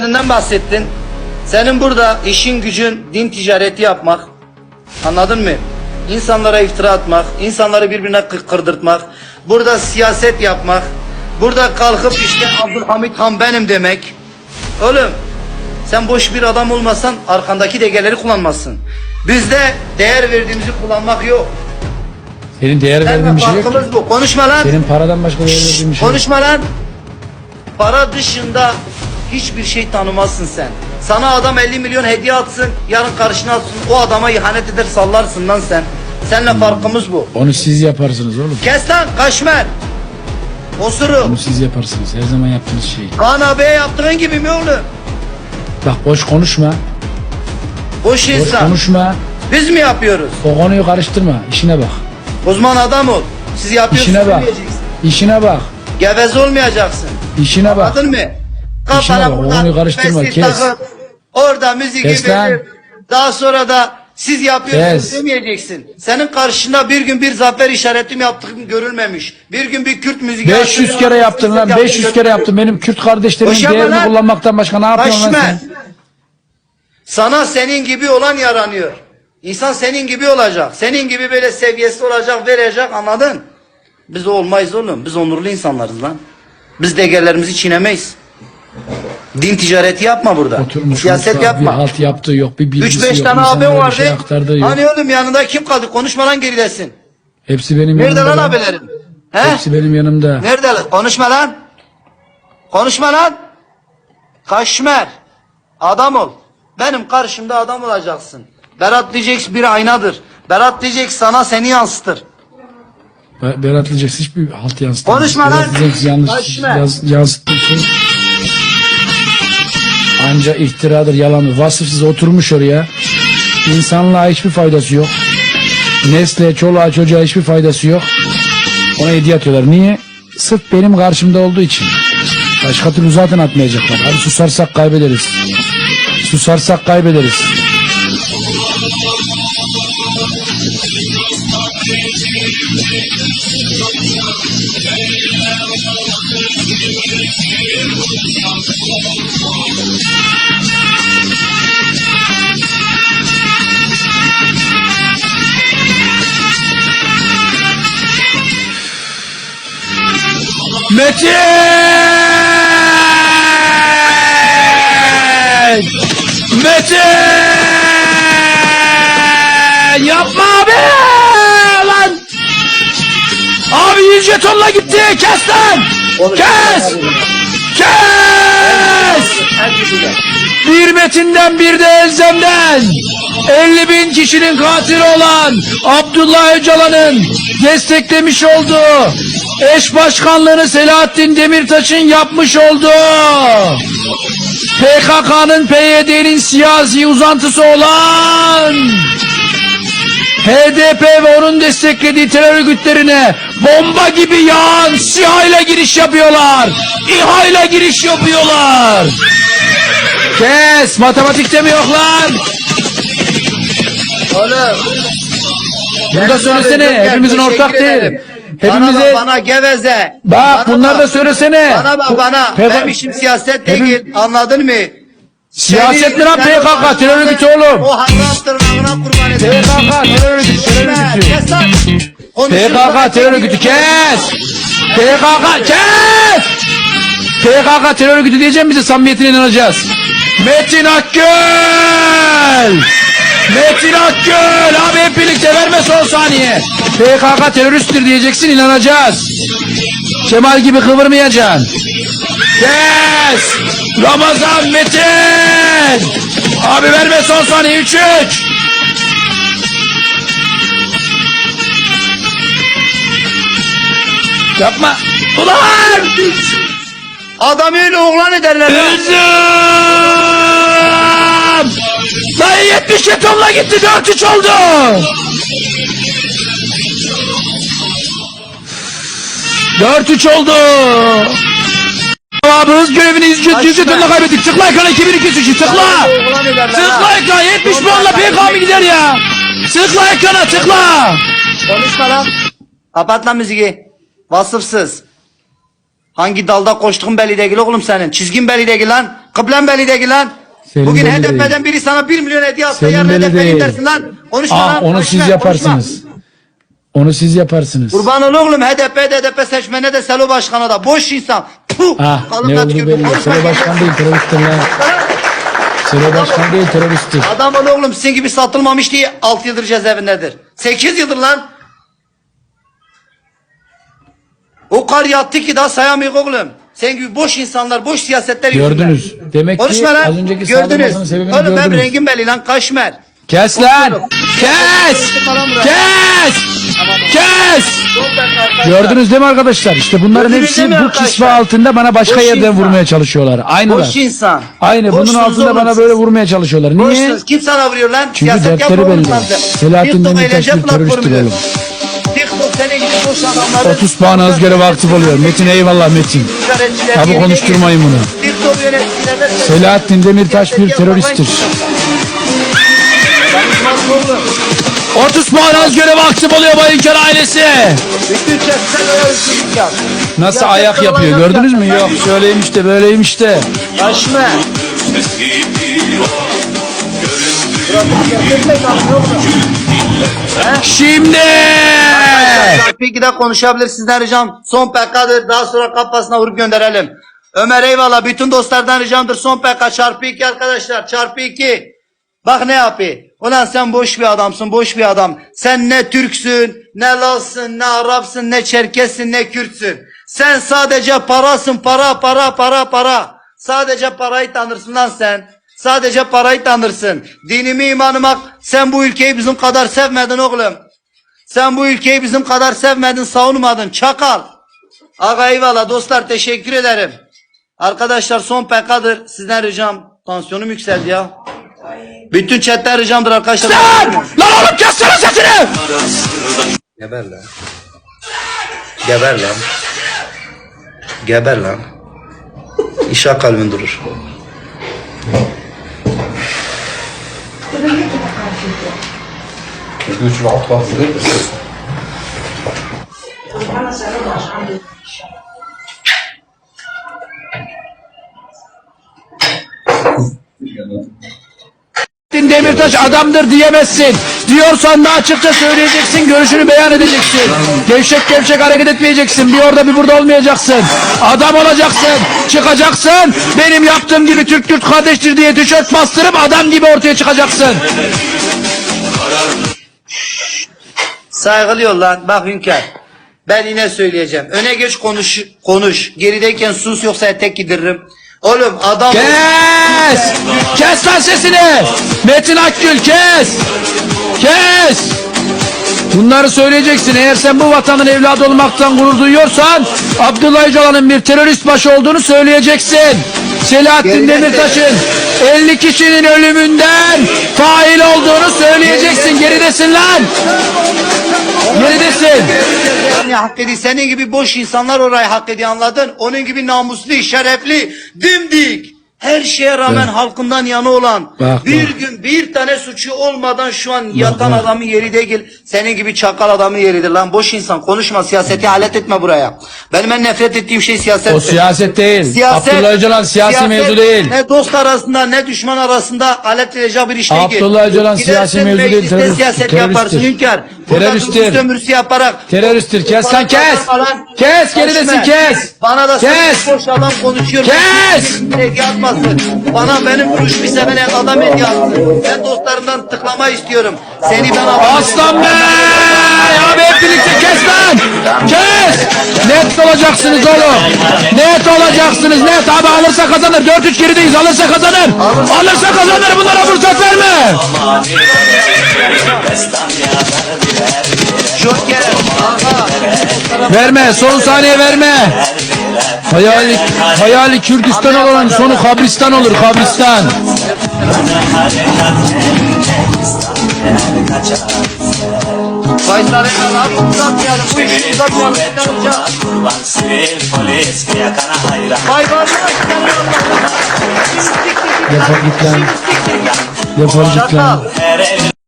Kendinden bahsettin. Senin burada işin gücün din ticareti yapmak. Anladın mı? İnsanlara iftira atmak, insanları birbirine kı- kırdırtmak, burada siyaset yapmak, burada kalkıp işte Abdülhamit Han benim demek. Oğlum sen boş bir adam olmasan arkandaki degeleri kullanmazsın. Bizde değer verdiğimizi kullanmak yok. Senin değer verdiğin bir şey yok. ki. bu. Konuşma lan. Senin paradan başka değer verdiğin bir şey yok. Konuşma lan. Para dışında hiçbir şey tanımazsın sen. Sana adam 50 milyon hediye atsın, yarın karşına atsın. O adama ihanet eder sallarsın lan sen. Seninle farkımız bu. Onu siz yaparsınız oğlum. Kes lan kaşmer. Osuru. Onu siz yaparsınız. Her zaman yaptığınız şey. Kaan abiye yaptığın gibi mi oğlum? Bak boş konuşma. Boş Boş insan. konuşma. Biz mi yapıyoruz? O konuyu karıştırma. İşine bak. Uzman adam ol. Siz yapıyorsunuz İşine bak. demeyeceksin. İşine bak. Geveze olmayacaksın. İşine bak. Anladın mı? Kafana buradan karıştırma, kes. takıp orada müzik Kes lan. verip daha sonra da siz yapıyorsunuz Kes. demeyeceksin. Senin karşında bir gün bir zafer işaretim yaptığım görülmemiş. Bir gün bir Kürt müziği 500 kere yaptın lan. 500 kere yaptın. Benim Kürt kardeşlerimin Boşanma değerini lan. kullanmaktan başka ne yapıyorsun lan Kaçma. sen? Sana senin gibi olan yaranıyor. İnsan senin gibi olacak. Senin gibi böyle seviyesi olacak, verecek anladın? Biz olmayız oğlum. Biz onurlu insanlarız lan. Biz degelerimizi çiğnemeyiz. Din ticareti yapma burada. Oturmuş Siyaset mutfağa yapma. Bir halt yaptığı yok. Bir bilgisi 3-5 yok. tane abim vardı. şey. Hani oğlum yanında kim kaldı? Konuşma lan geridesin. Hepsi benim Nerede yanımda. lan lan. abilerim? He? Hepsi benim yanımda. Nerede lan? Konuşma lan. Konuşma lan. Kaşmer. Adam ol. Benim karşımda adam olacaksın. Berat diyecek bir aynadır. Berat diyecek sana seni yansıtır. Be- Berat diyeceksin hiçbir halt yansıtmaz. Konuşma Berat lan. diyeceksin yanlış yaz, şey. Anca iftiradır, yalandır. Vasıfsız oturmuş oraya. İnsanlığa hiçbir faydası yok. Nesle, çoluğa, çocuğa hiçbir faydası yok. Ona hediye atıyorlar. Niye? Sırf benim karşımda olduğu için. Başka türlü zaten atmayacaklar. Hadi susarsak kaybederiz. Susarsak kaybederiz. Metin! Metin! Yapma abi! Lan! Abi 100 jetonla gitti! Kes lan! Kes! Kes! Bir Metin'den bir de Elzem'den 50 bin kişinin katili olan Abdullah Öcalan'ın desteklemiş olduğu eş başkanlığını Selahattin Demirtaş'ın yapmış olduğu PKK'nın PYD'nin siyasi uzantısı olan HDP ve onun desteklediği terör örgütlerine bomba gibi yağan SİHA ile giriş yapıyorlar. İHA ile giriş yapıyorlar. Kes matematikte mi yok lan? Oğlum. Bunu da söylesene hepimizin ortak değil. Hepimize... Bana, bana geveze. bak Bana bunlar da söylesene. Bana bak bana. PKK Benim işim siyaset Hepim- değil. Anladın mı? Siyaset lan PKK terör örgütü oğlum. O hayvan tırnağına kurban ederim. PKK terör örgütü terör örgütü. PKK terör örgütü kes. PKK kes. PKK terör örgütü diyeceğim bize samimiyetine inanacağız. Metin Akgül. Metin Akgül. Abi hep birlikte verme son saniye. PKK teröristtir diyeceksin inanacağız. Kemal gibi kıvırmayacaksın. Kes. Ramazan Metin. Abi verme son saniye 3 3. Yapma. Ulan! Adam öyle oğlan ederler. Üzüm! Dayı 70 jetonla gitti 4-3 oldu. Dört üç oldu. Hız görevini 100 100 jetonla kaybettik. Tıkla ekrana 2002 tıkla. Tıkla ekran 70 puanla PK mı gider ya? Tıkla ekrana tıkla. Konuşma lan. Kapat lan müziği. Vasıfsız. Hangi dalda koştuğun belli değil oğlum senin. Çizgin belli değil lan. Kıblembeli'deki lan. Senin Bugün HDP'den değil. biri sana 1 milyon hediye atsa yarın HDP'liyim dersin lan. Konuşma Aa, lan. onu konuşma, siz konuşma. yaparsınız. Onu siz yaparsınız. Kurban ol oğlum HDP, DDP seçmene de Selo Başkan'a da. Boş insan. Puh. Ah Kalın ne oldu belli. Konuşma Selo başkan değil teröristtir lan. Selo başkan değil teröristtir. Adam ol oğlum sizin gibi satılmamış diye 6 yıldır cezaevindedir. 8 yıldır lan. O kar yattı ki daha sayamıyor oğlum. Sen gibi boş insanlar, boş siyasetler yüzünden. Gördünüz. Demek ki Konuşma lan. az önceki Gördünüz. sebebini Oğlum gördünüz. rengim belli lan kaşmer. Kes lan! Kes! Kes! Kes! Gördünüz değil mi arkadaşlar? İşte bunların Gördünüz hepsi bu kisve altında bana başka Boş yerden insan. vurmaya çalışıyorlar. Aynılar. Boş insan. Aynı bunun Boşsunuz altında oğlum bana böyle vurmaya çalışıyorlar. Niye? Boşsunuz. Kim sana vuruyor lan? Çünkü dertleri yapma oğlum belli. Selahattin Demirtaş bir teröristtir oğlum. TikTok senin gibi boş adamları. 30 puan Özgür'e vakıf oluyor. Metin eyvallah Metin. Abi konuşturmayın bunu. Selahattin Demirtaş bir teröristtir. 30 puan Özgür'e vakıf oluyor Bayıncar ailesi. Nasıl Ya ayak yapıyor gördünüz mü? Yok şöyleymiş de böyleymiş de. Kaşme. Şimdi. Peki de konuşabilir sizden ricam. Son PK'dır. Daha sonra kafasına vurup gönderelim. Ömer eyvallah. Bütün dostlardan ricamdır. Son PK çarpı 2 arkadaşlar. Çarpı 2. Bak ne yapıyor. Ulan sen boş bir adamsın. Boş bir adam. Sen ne Türksün, ne Lazsın, ne Arapsın, ne Çerkessin, ne Kürtsün. Sen sadece parasın. Para, para, para, para. Sadece parayı tanırsın lan sen. Sadece parayı tanırsın. Dinimi imanıma sen bu ülkeyi bizim kadar sevmedin oğlum. Sen bu ülkeyi bizim kadar sevmedin, savunmadın. Çakal. Aga eyvallah dostlar teşekkür ederim. Arkadaşlar son PK'dır. Sizden ricam. Tansiyonum yükseldi ya. Bütün chatten ricamdır arkadaşlar. Lan! Lan oğlum kessene sesini! Geber lan. Geber lan. Geber lan. İşa kalbin durur. Parce que tu vas rentrer en parce que... Demirtaş adamdır diyemezsin. Diyorsan da açıkça söyleyeceksin, görüşünü beyan edeceksin. Gevşek gevşek hareket etmeyeceksin. Bir orada bir burada olmayacaksın. Adam olacaksın. Çıkacaksın. Benim yaptığım gibi Türk Türk kardeştir diye tişört bastırıp adam gibi ortaya çıkacaksın. Saygılı yol lan. Bak Hünkar. Ben yine söyleyeceğim. Öne geç konuş. Konuş. Gerideyken sus yoksa tek gidiririm. Oğlum adam... Kes! Kes lan sesini! Metin Akgül kes! Kes! Bunları söyleyeceksin. Eğer sen bu vatanın evladı olmaktan gurur duyuyorsan Abdullah Öcalan'ın bir terörist başı olduğunu söyleyeceksin. Selahattin Demirtaş'ın 50 kişinin ölümünden fail olduğunu söyleyeceksin. Geridesin lan! Geridesin! Yani hak ediyor. Senin gibi boş insanlar orayı hak ediyor anladın? Onun gibi namuslu, şerefli, dimdik. Her şeye rağmen halkından yana olan, Bak, bir bak. gün bir tane suçu olmadan şu an yatan bak. adamın yeri değil. Senin gibi çakal adamın yeridir lan. Boş insan konuşma, siyaseti alet etme buraya. Benim en nefret ettiğim şey siyaset. O siyaset değil. Abdullah Öcalan siyasi mevzu değil. Ne dost arasında ne düşman arasında alet edecek bir iş değil. Abdullah Öcalan siyasi mevzu değil, terörist- siyaset teröristtir. yaparsın Hünkar. Teröristtir. sömürüsü yaparak. Teröristtir. Kes lan kes! Falan. Kes geridesin kes! Bana da Kes! sen boş adam konuşuyor. Kes! Hediye atmasın. Bana benim duruş bir sevene adam hediye atsın. Ben dostlarımdan tıklama istiyorum. Seni ben adam Aslan Bey! Abi hep birlikte kes lan! Kes! Net olacaksınız oğlum. Net olacaksınız net. Abi alırsa kazanır. 4-3 gerideyiz. Alırsa kazanır. Alırsa kazanır. Bunlara fırsat verme. Joker. Aha. Verme. Son saniye verme. Hayali, hayali Kürdistan olan sonu kabristan olur. Kabristan. Faysal Eyvallah. Abi